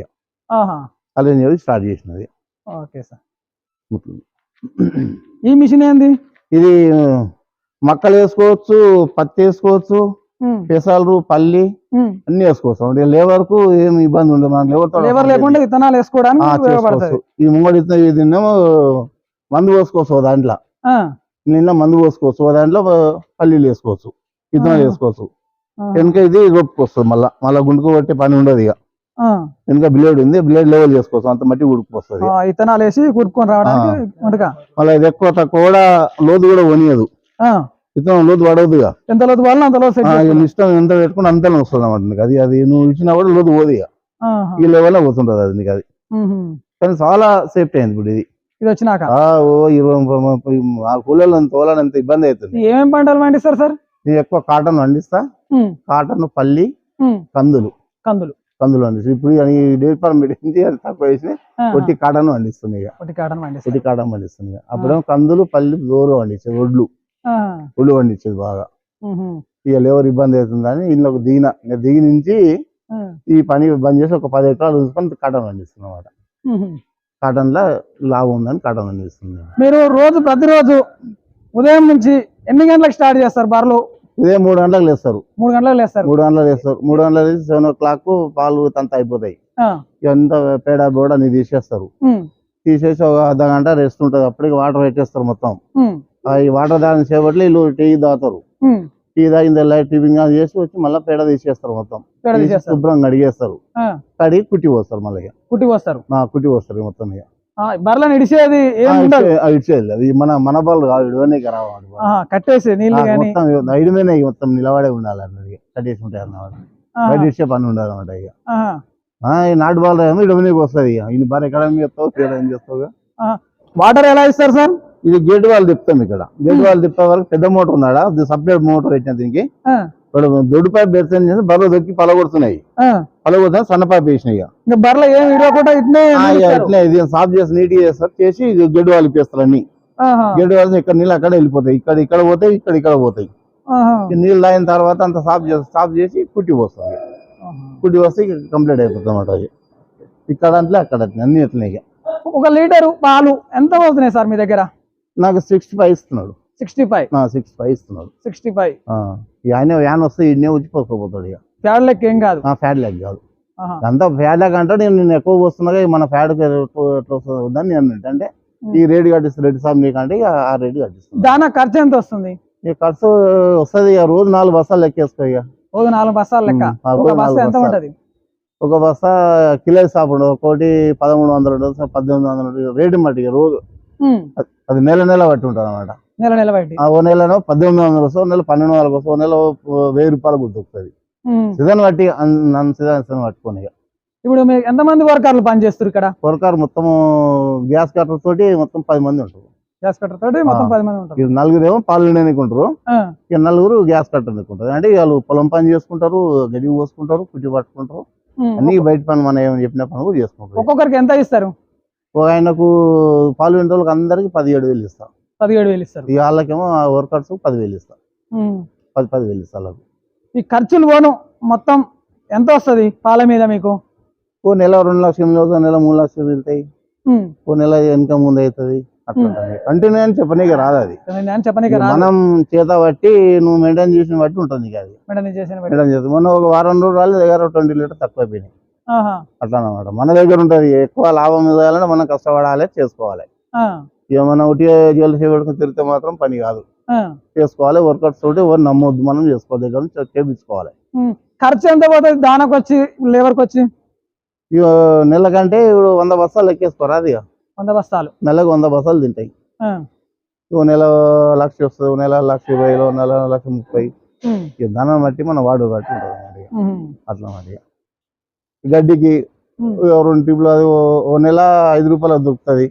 ఇక. ఆహా, ఆల్ట్రేషన్ చేసి స్టార్ట్ చేసినది. Okay sir. ఈ మిషన్ ఏంది? ఇది మక్కలు వేసుకోవచ్చు పత్తి వేసుకోవచ్చు పెసాలు పల్లి. అన్ని వేసుకోవచ్చు. అంటే లేబర్కు ఏమి ఇబ్బంది ఉండదు మన లేబర్ లేబర్ లేకుండా విత్తనాలు వేసుకోవడానికి ఈ ముంగడి ఇదేమో మందు పోసుకోవచ్చు దాంట్లో. నిన్న మందు పోసుకోవచ్చు. దాంట్లో పల్లీలు వేసుకోవచ్చు. విత్తనాలు. వేసుకోవచ్చు. వెనక ఇది రొప్పుకొస్తుంది మళ్ళా మళ్ళీ గుండుకు కొట్టే పని ఉండదు ఇక. వెనక బ్లేడ్ ఉంది బ్లేడ్ లెవెల్ చేసుకోవచ్చు అంత మట్టి ఉడుకుపోస్తుంది ఆ, విత్తనాలు వేసి కుట్టుకొని రావడానికి మళ్ళీ ఇది ఎక్కువ తక్కువ కూడా లోతు కూడా వనియదు విత్తనం లోతు పడవద్దుగా ఎంత లోతు వాళ్ళని అంత లోతు ఇష్టం ఎంత పెట్టుకుని అంతనే వస్తుంది అన్నమాట నీకు. అది అది నువ్వు ఇచ్చినా కూడా లోతు పోదు ఇక. ఈ లెవెల్లో పోతుంటది అది నీకు అది. కానీ చాలా సేఫ్టీ అయింది ఇప్పుడు ఇది. ఇది వచ్చినాక? ఆ, ఓ ఇరవై ముప్పై ముప్పై ఆ కూలీలు తోలాలంత ఇబ్బంది అవుతుంది. ఏమేం పంటలు పండిస్తారు సార్? నేను ఎక్కువ కాటన్ పండిస్తా కాటన్ పల్లి కందులు. కందులు. కందులు పండిస్తా ఇప్పుడు ఈ డైరీ ఫార్మ్ పెట్టింది అది తక్కువ వేసి ఒట్టి కాటన్ పండిస్తుంది ఇక. కాటన్ ఒట్టి కాటన్ పండిస్తుంది అప్పుడేమో కందులు పల్లి దూరం పండించేది ఒడ్లు. ఒడ్లు పండించేది బాగా. ఇక లేవర్ ఇబ్బంది అవుతుందని ఇంట్లోకి దిగిన ఇక దిగి నుంచి ఈ పని బంద్ చేసి ఒక పది ఎకరాలు చూసుకొని కాటన్ పండిస్తుంది అనమాట. కాటన్లో లాభం ఉందని కాటన్ పండిస్తుంది మీరు రోజు ప్రతిరోజు ఉదయం నుంచి ఎన్ని గంటలకు స్టార్ట్ చేస్తారు బర్రెలు? ఉదయం మూడు గంటలకు లేస్తారు. మూడు గంటలకు లేస్తారు. మూడు గంటలకు లేస్తారు. మూడు గంటలకు లేచి సెవెన్ ఓ క్లాక్ పాలు తంత అయిపోతాయి. అంతా పేడ బోడ అన్ని తీసేస్తారు. తీసేసి ఒక అర్ధ గంట రెస్ట్ ఉంటుంది. అప్పటికి వాటర్ పెట్టేస్తారు మొత్తం. ఈ వాటర్ తాగిన సేపట్లో వీళ్ళు టీ తాగుతారు. టీ తాగిన లైట్ టిఫిన్ కానీ చేసి వచ్చి మళ్ళీ పేడ తీసేస్తారు మొత్తం. శుభ్రంగా అడిగేస్తారు కడిగి కుట్టి పోస్తారు మళ్ళీ. కుట్టి పోస్తారు. కుట్టి పోస్తారు మొత్తం ఇక. ఇచ్చే- ఆ, ఇచ్చేది అది మన మన బాల్ కాదు ఇవన్నీ రావాలి కట్టేసి నీళ్ళు ఆ, కానీ మొత్తం నిలబడే ఉండాలి అన్నది కట్టేసి ఉంటాయి అన్నమాట. బయట పని ఉండాలి అన్నమాట ఇక నాటు బాల్ ఏమో ఇడవనీకి వస్తుంది ఇక. ఈయన బాగా ఎక్కడ చెప్తావు ఏం చేస్తావు వాటర్ ఎలా ఇస్తారు సార్? ఇది గేట్ వాళ్ళు తిప్పుతాం ఇక్కడ. గేట్ వాళ్ళు తిప్పే వరకు పెద్ద మోటార్ ఉన్నాడా? సపరేట్ మోటార్ పెట్టిన దీనికి. దొడ్డు పైప్ పెడితే బర్రెలు దొక్కి పలగొడుతున్నాయి ఆ. పలగొడుతున్నా సన్న పైప్ వేసినాయి ఇక. ఇంకా బర్రెలు ఏం విడవకుండా ఇట్నే ఇది సాఫ్ చేసి నీట్ చేస్తారు చేసి గెడ్డు వాళ్ళు ఇప్పేస్తారు అన్ని గేట్ వలస ఇక్కడ నీళ్ళు అక్కడ వెళ్ళిపోతాయి ఇక్కడ ఇక్కడ పోతాయి ఇక్కడ ఇక్కడ పోతాయి. నీళ్ళు తాగిన తర్వాత అంత సాఫ్ చేసి సాఫ్ చేసి కుట్టి పోస్తుంది. కుట్టి వస్తే కంప్లీట్ అయిపోతుంది అన్నమాట అది. ఇక్కడ అంటే అక్కడ అన్ని అట్లనే ఇక. ఒక లీటరు పాలు ఎంత అవుతున్నాయి సార్ మీ దగ్గర? నాకు సిక్స్టీ ఫైవ్ ఇస్తున్నాడు. Sixty five. సిక్స్టీ ఫైవ్ ఇస్తున్నాడు. Sixty five. ఆయన వ్యాన్ వస్తే ఇన్నే వచ్చి పోకపోతాడు ఇక. ప్యాడ్ లెక్క ఏం కాదు. ఫ్యాడ్ లెగ్ కాదు. అంతా ఫ్యాడ్ లెగ్ అంటే నేను నేను ఎక్కువ పోస్తున్నా ఇక మన ఫ్యాడ్ ఎట్లా వస్తుందని నేను అంటే ఈ రేటు కట్టిస్తాను రెడ్డి సాబ్ నీకంటే ఆ రేటు కట్టిస్తాను దానా ఖర్చు ఎంత వస్తుంది? ఇక ఖర్చు వస్తుంది ఇక రోజు నాలుగు బస్తాలు లెక్కేసుకో ఇక. రోజు నాలుగు బస్తాలు లెక్క? ఎంత. ఉంటది? ఒక బస్తా కిలో సాపుడు ఒకటి పదమూడు వందలు ఉంటుంది పద్దెనిమిది వందలు రేటు మట్టి ఇక రోజు. అది నెల నెల పట్టి ఉంటుంది అనమాట నెల నెల ఓ నెలలో పద్దెనిమిది వందలు వస్తుంది ఓ నెల పన్నెండు వందలకు వస్తుంది ఓ నెల వెయ్యి రూపాయలు గుర్తుకుతుంది సీజన్ బట్టి సీజన్ పట్టుకొని ఇప్పుడు మీరు ఎంతమంది వర్కర్లు పనిచేస్తారు ఇక్కడ? పొరకారు మొత్తం గ్యాస్ కట్టర్ తోటి మొత్తం పది మంది ఉంటారు. గ్యాస్ కట్టర్ తోటి మొత్తం. పది మంది ఉంటారు. నలుగురు ఏమో పాలు ఆ, ఇక నలుగురు గ్యాస్ కట్టర్ నిండుకుంటారు. అంటే వాళ్ళు పొలం పని చేసుకుంటారు గడి పోసుకుంటారు కుట్టి పట్టుకుంటారు. అన్ని బయట పని మనం ఏమైనా చెప్పిన పని కూడా చేసుకుంటారు. ఒక్కొక్కరికి ఎంత ఇస్తారు? ఒక ఆయనకు పాలు వింటే వాళ్ళకి అందరికి పదిహేడు వేలు ఇస్తాం పదిహేడు వేలు ఇస్తారు. ఈ వాళ్ళకేమో వర్కర్స్ పదివేలు ఇస్తాం ఉమ్. పది పదివేలు ఇస్తాం వాళ్ళకు. ఈ ఖర్చులు పోను మొత్తం ఎంత వస్తది పాల మీద మీకు? ఓ నెల రెండు లక్షలు ఓ నెల మూడు లక్షలు వెళ్తాయి. ఓ నెల వెనక ముందు అవుతుంది. కంటిన్యూ అని చెప్పనీకి రాదు అది. నేను చెప్పనీకి ఇక రాదు. మనం చేత బట్టి నువ్వు మెయింటైన్ చేసిన బట్టి ఉంటుంది అది. చేసిన. మెయింటైన్ చేస్తుంది మొన్న ఒక వారం రోజులు రాలేదు దగ్గర ట్వంటీ లీటర్ తక్కువ అయిపోయినాయి. అట్లా అనమాట మన దగ్గర ఉంటుంది. ఎక్కువ లాభం ఇవ్వాలంటే మనం కష్టపడాలి చేసుకోవాలి. ఇక మనం ఒకటి జోలు చేపెట్టుకుని తిరిగితే మాత్రం పని కాదు. చేసుకోవాలి వర్కర్స్ తోటి ఎవరు నమ్మొద్దు మనం చేసుకోవాలి దగ్గర నుంచి చేపించుకోవాలి. ఖర్చు ఎంత పోతుంది దానకు వచ్చి లేబర్కి వచ్చి నెలకంటే ఇప్పుడు వంద బస్తాలు ఎక్కేసుకోరా అది. వంద బస్తాలు. నెలకు వంద బస్తాలు తింటాయి. ఓ నెల లక్ష వస్తుంది ఓ నెల లక్ష ఇరవై ఓ నెల లక్ష ముప్పై. ధనం బట్టి మన వాడు బట్టి ఉంటుంది అట్లా మరి. గడ్డికి రెండు టిప్లు అది ఓ- నెల ఐదు రూపాయలకు దొరుకుతుంది.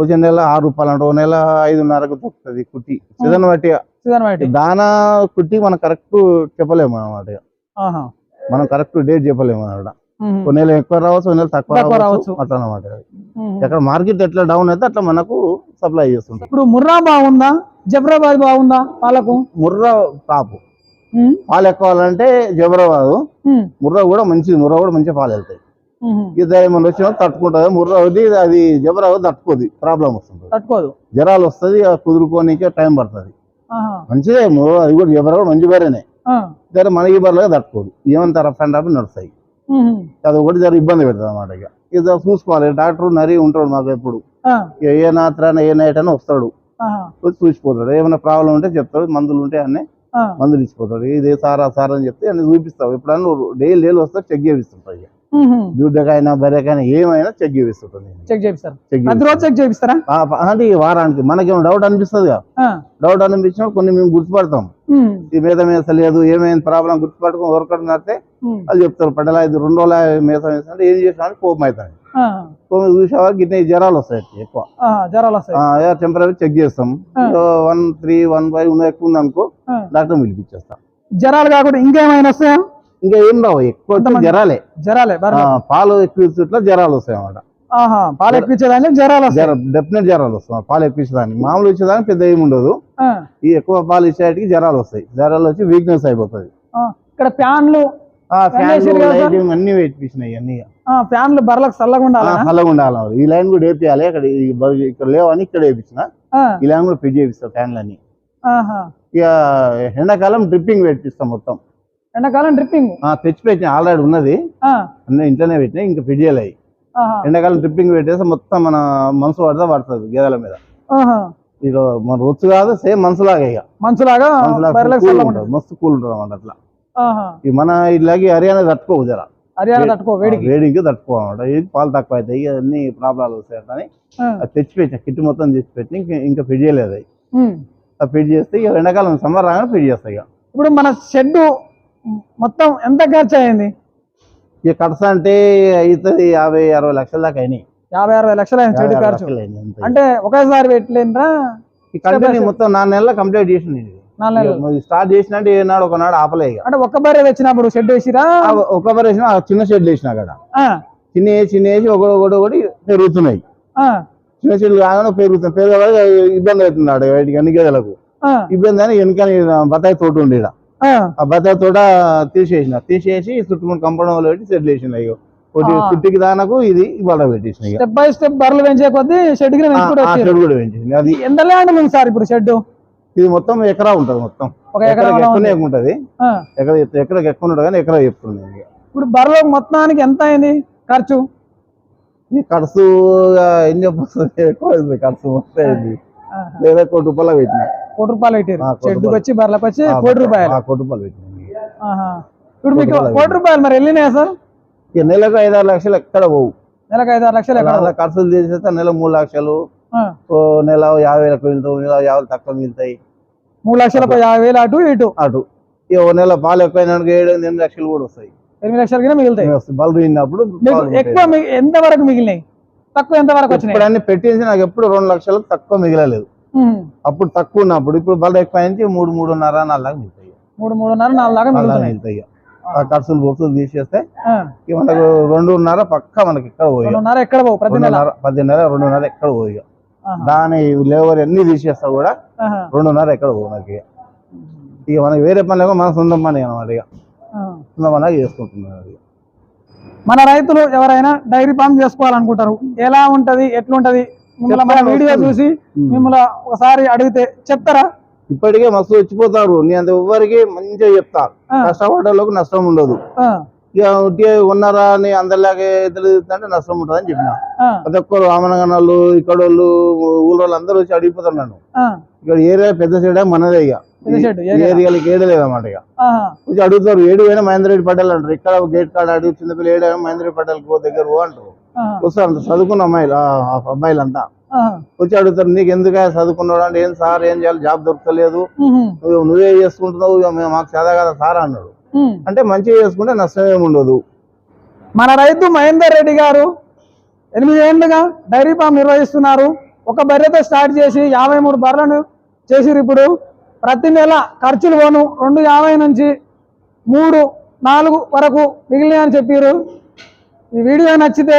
వచ్చే నెల ఆరు రూపాయలు అంటే ఓ నెల ఐదున్నరకు దొరుకుతుంది కుట్టి. సీజన్ బట్టి ఇక. సీజన్ బట్టి దానా కుట్టి మనం కరెక్ట్ చెప్పలేము. ఆహా, మనం కరెక్ట్ డేట్ చెప్పలేము అన్నమాట. ఉమ్, ఒక నెల ఎక్కువ రావచ్చు ఒక నెల తక్కువ రావచ్చు. అట్లా అన్నమాట ఉమ్. ఎక్కడ మార్కెట్ ఎట్లా డౌన్ అయితే అట్లా మనకు సప్లై చేస్తుంటాం. ఇప్పుడు ముర్రా బాగుందా? జఫరాబాద్ బాగుందా పాలకు? ముర్రా టాప్. పాలు ఎక్కువాలంటే జబరాబాదు ముర్రా కూడా మంచిది ముర్రా కూడా మంచి పాలు వెళ్తాయి. ఉమ్. ఇది ఏమైనా వచ్చినా తట్టుకుంటుంది. ముర్రా ఒకటి అది జబరాబాద్ తట్టుకోదు ప్రాబ్లం వస్తుంది. తట్టుకోదు. జ్వరాలు వస్తుంది కొదురుకోనికే టైం పడుతుంది. మంచిదే ముర్రా అది కూడా జబరా కూడా మంచి బరేనే జర మన ఈ బర్రెలుగా తట్టుకోదు. ఏమంత రఫ్ అండ్ రఫ్ నడుస్తాయి. అది ఒకటి జర ఇబ్బంది పెడుతుంది అన్నమాట ఇక. ఇది చూసుకోవాలి. డాక్టర్ నరి ఉంటాడు మాకు ఎప్పుడు. ఏ నాత్రాన ఏ నైట్ అని వస్తాడు. వచ్చి చూసిపోతాడు. ఏమైనా ప్రాబ్లం ఉంటే చెప్తాడు. మందులు ఉంటే అన్నీ మందులు ఇచ్చిపోతాడు. ఇది సారా సార్ అని చెప్తే అన్ని చూపిస్తావు. ఎప్పుడన్నా డైలీ డైలీ వస్తే చెక్ చేపిస్తుంటావు ఇక. దుడ్డకైనా బర్రెకైనా ఏమైనా చెక్ చేపిస్తుంటాను నేను చెక్ చేపిస్తారు. చెక్ అంటే ఈ వారానికి మనకేమో డౌట్ అనిపిస్తుంది డౌట్ అనిపించినా కొన్ని మేము గుర్తుపడతాం. ఈ మేత మేస లేదు ఏమైంది ప్రాబ్లం గుర్తుపట్టుకుని వర్కౌట్ నడితే వాళ్ళు చెప్తారు పడ్డలా ఇది రెండు రోజుల మేత వేసినట్టు ఏం చేసినా కోపం అవుతుంది ఆ, కోపం చూసేవా గిట్ల ఈ జ్వరాలు వస్తాయి ఎక్కువ. జ్వరాలు వస్తాయి. టెంపరీ చెక్ చేస్తాం. వన్ త్రీ వన్ ఫైవ్ ఎక్కువ ఉంది అనుకో. డాక్టర్ పిలిపించేస్తాం. జ్వరాలు కాకుండా ఇంకేమైనా వస్తాయా? ఇంకా ఏం రావు ఎక్కువ ఆ, బర్రెలు. పాలు ఎక్కువ ఇచ్చేట్లా జ్వరాలు వస్తాయి అన్నమాట పాలు వస్తాయి. జ్వరం డెఫినెట్ జ్వరాలు వస్తాయి. పాలు ఎక్కువ ఇచ్చేదానికి మామూలు ఇచ్చేదానికి పెద్ద ఏమి ఉండదు. ఈ ఎక్కువ పాలు ఇచ్చేటికి జ్వరాలు వస్తాయి. జ్వరాలు వచ్చి వీక్నెస్ అయిపోతుంది ఇక్కడ ఫ్యాన్లు అన్ని పెట్టించినాయి అన్ని. ఫ్యాన్లు బర్రెలకు చల్లగా ఉండాలా చల్లగా ఉండాలి ఈ లైన్ కూడా వేపియాలి. ఇక్కడ ఇక్కడ లేవని ఇక్కడ వేపించిన ఈ లైన్ కూడా ఫిట్ చేపిస్తాం ఫ్యాన్లన్నీ. ఆహా. ఇక ఎండాకాలం డ్రిప్పింగ్ పెట్టిస్తాం మొత్తం. ఎండాకాలం డ్రిప్పింగ్ తెచ్చి పెట్టిన ఆల్రెడీ ఉన్నది. అన్నీ ఇంట్లోనే పెట్టినా ఇంకా ఫిట్ చేయలేదు ఎండాకాలం డ్రిప్పింగ్ పెట్టేస్తే మొత్తం మన మనసు పడితే పడుతుంది గేదెల మీద. ఇక మన రొచ్చు కాదు సేమ్ మనసులాగా ఇక మనసులాగా మస్తు కూల్ ఉంటుంది అన్నమాట అట్లా. ఈ మన ఇలాగే హర్యానా తట్టుకోవు జర. హర్యానా తట్టుకో వేడికి. వేడికి తట్టుకో అనమాట ఇది పాలు తక్కువ అవుతాయి అన్ని ప్రాబ్లాలు వస్తాయి అది తెచ్చి పెట్టిన కిట్ మొత్తం తెచ్చి పెట్టి ఇంకా ఇంకా ఫిట్ చేయలేదు. అది. ఫిట్ చేస్తే ఇక ఎండాకాలం సమ్మర్ రాగానే ఫిట్ చేస్తాయి ఇక ఇప్పుడు మన షెడ్ మొత్తం ఎంత ఖర్చు అయింది ఇక ఖర్చు అంటే అవుతుంది యాభై అరవై లక్షల దాకా అయినాయి. యాభై అరవై లక్షలు అయింది షెడ్ అరవై ఖర్చు. అంటే ఒకేసారి పెట్టలేనరా? ఈ కంటిన్యూ మొత్తం నాలుగు నెలల కంప్లీట్ చేసింది ఇది. స్టార్ట్ చేసినట్టు ఏనాడు ఒకనాడు ఆపలే అంటే ఒక్క బర్రె తెచ్చినప్పుడు షెడ్ వేసిరా? ఒక వేసిన చిన్న షెడ్ వేసిన అక్కడ చిన్న చిన్న వేసి ఒకటి ఒకటి ఒకటి పెరుగుతున్నాయి. చిన్న చెట్లు కాగానే పెరుగుతాయి పెరగ ఇబ్బంది అవుతున్నాడు వాటికి అన్ని గేదెలకు. ఇబ్బంది అని వెనక బత్తాయి తోట ఉండి. ఆ, బత్తాయి తోట తీసేసిన తీసేసి చుట్టుముట్టు కంపౌండ్ వాళ్ళు పెట్టి సెటిల్ చేసిన ఇక ఒకటి. చుట్టికి దానకు ఇది ఇవాళ పెట్టేసిన స్టెప్ బై స్టెప్ బర్రెలు పెంచే కొద్దీ షెడ్ కూడా పెంచింది. అది ఎంత ల్యాండ్ ఉంది సార్ ఇప్పుడు షెడ్ ఇది మొత్తం ఎకరా ఉంటది మొత్తం. ఒక ఎకరా ఎకరాకి ఉంది. ఎక్కువనే ఉంటది. ఎకరా ఎకరాకి ఎక్కువ ఉండదు కానీ ఎకరా చెప్తుంది. ఇప్పుడు బర్రెలకు మొత్తానికి ఎంత అయింది ఖర్చు? ఖర్చు ఏం చెప్పొస్తుంది ఎక్కువ ఖర్చు ఆహా. లేదా కోటి రూపాయలు పెట్టిన. కోటి రూపాయలు పెట్టారు. రూపాయలు. వచ్చి బర్రెలకు వచ్చి కోటి రూపాయలు. కోటి రూపాయలు. ఇప్పుడు మీకు కోటి రూపాయలు మరి వెళ్ళినాయా సార్? ఇక నెలకు ఐదారు లక్షలు ఎక్కడ పోవు. నెలకు ఐదు ఆరు లక్షలు ఎక్కడ ఖర్చులు తీసేస్తే నెల మూడు లక్షలు. నెల యాభై వేలకు మిగులుతావు నెల యాభై తక్కువ మిగులుతాయి. మూడు లక్షలకు యాభై వేలు అటు ఇటు. అటు. ఓ నెల పాలు ఎక్కువైనా ఏడు ఎనిమిది లక్షలు కూడా వస్తాయి. ఎనిమిది లక్షల కింద మిగులుతాయి. పాలు ఉంటాయి. ఎక్కువ ఎంత వరకు మిగిలినాయి? తక్కువ ఎంత వరకు వచ్చినాయి? ఇప్పుడు అన్ని పెట్టించి నాకు ఎప్పుడు రెండు లక్షలకు తక్కువ మిగలలేదు. అప్పుడు తక్కువ ఉన్నప్పుడు ఇప్పుడు బల్ల ఎక్కువ నుంచి మూడు మూడున్నర నాలుగు మిగులుతాయి. మూడు మూడున్నర నాలుగు నాలుగు ఆ. ఖర్చులు బొత్తులు తీసేస్తే మనకు రెండున్నర పక్క మనకి ఎక్కడ పోయి. ఎక్కడ నెల. రెండున్నర ఎక్కడ పోయి. దాని లేబర్ అన్ని తీసేస్తా కూడా. రెండున్నర ఎక్కడ పోవు నాకు ఇక. మనకి వేరే పని మన సొంత పని అనమాట ఇక. సొంత పని చేసుకుంటున్నాను అది మన రైతులు ఎవరైనా డైరీ ఫామ్ చేసుకోవాలనుకుంటారు. ఎలా ఉంటది? ఎట్లుంటది? మిమ్మల్ని మన వీడియో. చూసి. మిమ్మల్ని ఒకసారి అడిగితే చెప్తారా ఇప్పటికే మస్తు వచ్చిపోతారు నేను అంత ఎవ్వరికి మంచిగా చెప్తా. కష్టపడ్డలోకి నష్టం ఉండదు ఇక ఉన్నారా అని అందరిలాగే తెలియదంటే నష్టం ఉంటుందని చెప్పిన ఆ, ప్రతి ఒక్కరు రామనగనాలు ఇక్కడ వాళ్ళు ఊళ్ళో అందరూ వచ్చి అడిగిపోతారు నన్ను ఆ. ఇక్కడ ఏరియా పెద్ద సైడ్ మనదే ఇక. ఏరియాలకి ఏడలేదు అన్నమాట ఇక. వచ్చి అడుగుతారు ఏడు పోయినా మహేంద్ర రెడ్డి పటేల్ అంటారు ఇక్కడ గేట్ కాడ అడుగు చిన్నపిల్ల ఏడు అయినా మహేంద్ర రెడ్డి పటేల్ పో దగ్గర పో అంటారు ఆహా. వస్తారు అంత చదువుకున్న అమ్మాయిలు అబ్బాయిలు అంతా. వచ్చి అడుగుతారు నీకు ఎందుకు చదువుకున్నాడు అంటే ఏం సార్ ఏం చేయాలి జాబ్ దొరకలేదు. నువ్వు నువ్వే చేసుకుంటున్నావు మేము మాకు చదా కదా సార్ అన్నాడు. అంటే మంచిగా చేసుకుంటే నష్టం ఏమి ఉండదు మన రైతు మహేందర్ రెడ్డి గారు ఎనిమిది ఏళ్ళుగా డైరీ ఫామ్ నిర్వహిస్తున్నారు ఒక బర్రెతో స్టార్ట్ చేసి యాభై మూడు బర్రెలను చేసిరు ఇప్పుడు ప్రతి నెల ఖర్చులు పోను రెండు యాభై నుంచి మూడు నాలుగు వరకు మిగిలినాయి అని చెప్పారు ఈ వీడియో నచ్చితే